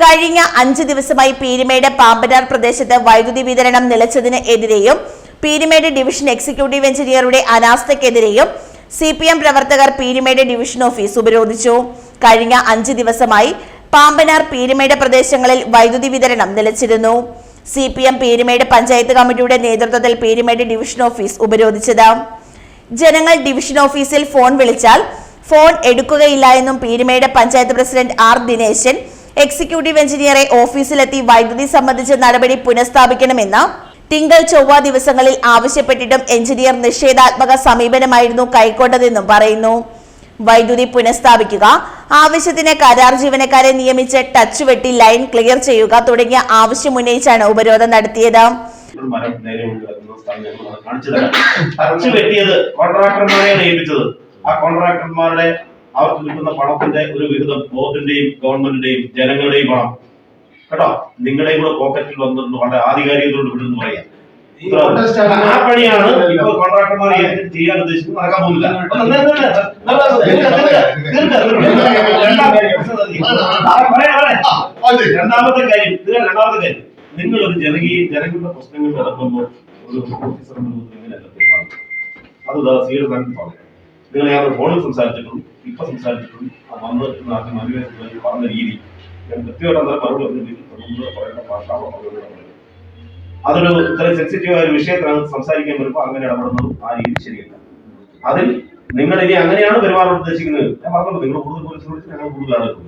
കഴിഞ്ഞ അഞ്ച് ദിവസമായി പീരിമേട് പാമ്പനാർ പ്രദേശത്ത് വൈദ്യുതി വിതരണം നിലച്ചതിനെതിരെയും പീരുമേട് ഡിവിഷൻ എക്സിക്യൂട്ടീവ് എഞ്ചിനീയറുടെ അനാസ്ഥയ്ക്കെതിരെയും സി പി എം പ്രവർത്തകർ പീരിമേട് ഡിവിഷൻ ഓഫീസ് ഉപരോധിച്ചു. കഴിഞ്ഞ അഞ്ച് ദിവസമായി പാമ്പനാർ പീരിമേട് പ്രദേശങ്ങളിൽ വൈദ്യുതി വിതരണം നിലച്ചിരുന്നു. C P M Peermade panchayat കമ്മിറ്റിയുടെ നേതൃത്വത്തിൽ പീരിമേട് ഡിവിഷൻ ഓഫീസ് ഉപരോധിച്ചത്. ജനങ്ങൾ ഡിവിഷൻ ഓഫീസിൽ ഫോൺ വിളിച്ചാൽ ഫോൺ എടുക്കുകയില്ല എന്നും Peermade panchayat president R Dineshan executive എഞ്ചിനീയറെ ഓഫീസിലെത്തി വൈദ്യുതി സംബന്ധിച്ച നടപടി പുനഃസ്ഥാപിക്കണമെന്ന് തിങ്കൾ ചൊവ്വ ദിവസങ്ങളിൽ ആവശ്യപ്പെട്ടിട്ടും എഞ്ചിനീയർ നിഷേധാത്മക സമീപനമായിരുന്നു കൈക്കൊണ്ടതെന്നും പറയുന്നു. വൈദ്യുതി പുനഃസ്ഥാപിക്കുക ആവശ്യത്തിന് കരാർ ജീവനക്കാരെ നിയമിച്ച് ടച്ച് വെട്ടി ലൈൻ ക്ലിയർ ചെയ്യുക തുടങ്ങിയ ആവശ്യമുന്നയിച്ചാണ് ഉപരോധം നടത്തിയത്. ടച്ച് വെട്ടിയത് കോൺട്രാക്ടർമാരെ നിയമിച്ചത് ആ കോൺട്രാക്ടർമാരുടെ അവർക്ക് കിട്ടുന്ന പണത്തിന്റെ ഒരു വിഹിതം ബോർഡിന്റെയും ഗവൺമെന്റിന്റെയും ജനങ്ങളുടെയും പണം കേട്ടോ നിങ്ങളുടെയും കൂടെ പോക്കറ്റിൽ വന്നിട്ടുണ്ട് വളരെ ആധികാരികതയോട് വിടുന്നു പറയാം ആ പണിയാണ് ഇപ്പൊ കോൺട്രാക്ടർമാർ ചെയ്യാൻ ഉദ്ദേശിക്കുന്നത് നടക്കാൻ പോകുന്നില്ല. രണ്ടാമത്തെ കാര്യം ഇത് രണ്ടാമത്തെ കാര്യം നിങ്ങൾ ഒരു ജനകീയ ജനങ്ങളുടെ പ്രശ്നങ്ങൾ നടക്കുമ്പോൾ ഒരു ഓഫീസർ ഇങ്ങനെയല്ല പെരുമാറുന്നത് അത് സീഡ് പറഞ്ഞു നിങ്ങൾ ഞാൻ ഫോണിൽ സംസാരിച്ചിട്ടുണ്ട് ഇപ്പൊ സംസാരിച്ചിട്ടുണ്ട് ആ വന്ന് ആദ്യം അനുവേദനത്തിൽ പറഞ്ഞ രീതി ഞാൻ കൃത്യമായിട്ട് അന്നേരം മറുപടി പറഞ്ഞിട്ട് നമ്മൾ പറയുന്ന ഭാഷ. അതൊരു ഇത്രയും സെൻസിറ്റീവ് ആയ ഒരു വിഷയത്തിലാണ് സംസാരിക്കാൻ വരുമ്പോൾ അങ്ങനെ ഇടപെടുന്നതും ആ രീതി ശരിയല്ല. അതിൽ നിങ്ങൾ ഇനി അങ്ങനെയാണ് പെരുമാറാൻ ഉദ്ദേശിക്കുന്നത്. ഞാൻ പറഞ്ഞല്ലോ നിങ്ങൾ കൂടുതൽ പോലീസ് വിളിച്ച് ഞങ്ങൾ കൂടുതൽ ആളുകൾ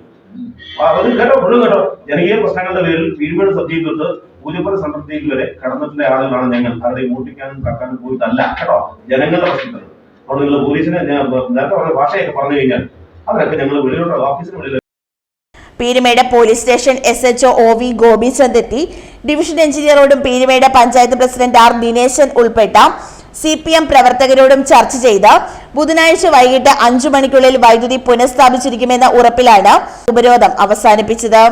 അത് കേട്ടോ മുഴുവൻ കേട്ടോ. ജനകീയ പ്രശ്നങ്ങളുടെ പേരിൽ പീരുമേട് സബ്ജക്ട് തൊട്ട് പൂജപ്പുര സംതൃപ്തിയിൽ വരെ കടന്നിട്ടുള്ള ആളുകളാണ് ഞങ്ങൾ. അവരെ വോട്ടിക്കാനും കാക്കാനും പോയിട്ടല്ല കേട്ടോ. ജനങ്ങളുടെ പ്രശ്നത്തിൽ അപ്പോൾ നിങ്ങൾ പോലീസിനെ നേരത്തെ പറഞ്ഞ ഭാഷയൊക്കെ പറഞ്ഞു കഴിഞ്ഞാൽ അവരൊക്കെ ഞങ്ങൾ വെളിയിലോട്ട് ഓഫീസിന് വെളിയിൽ Peermade police station S H O V Gopichand എത്തി. ഡിവിഷൻ എഞ്ചിനീയറോടും പീരുമേട് പഞ്ചായത്ത് പ്രസിഡന്റ് ആർ ദിനേശൻ ഉൾപ്പെട്ട സി പി എം പ്രവർത്തകരോടും ചർച്ച ചെയ്ത് ബുധനാഴ്ച വൈകിട്ട് അഞ്ചു മണിക്കുള്ളിൽ വൈദ്യുതി പുനഃസ്ഥാപിച്ചിരിക്കുമെന്ന ഉറപ്പിലാണ് ഉപരോധം അവസാനിപ്പിച്ചത്.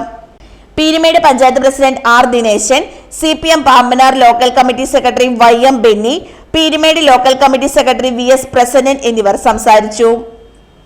Peermade panchayat president R Dineshan C P M Pambanar local committee secretary Y M Benny Peermade local committee secretary V S Prasannan എന്നിവർ സംസാരിച്ചു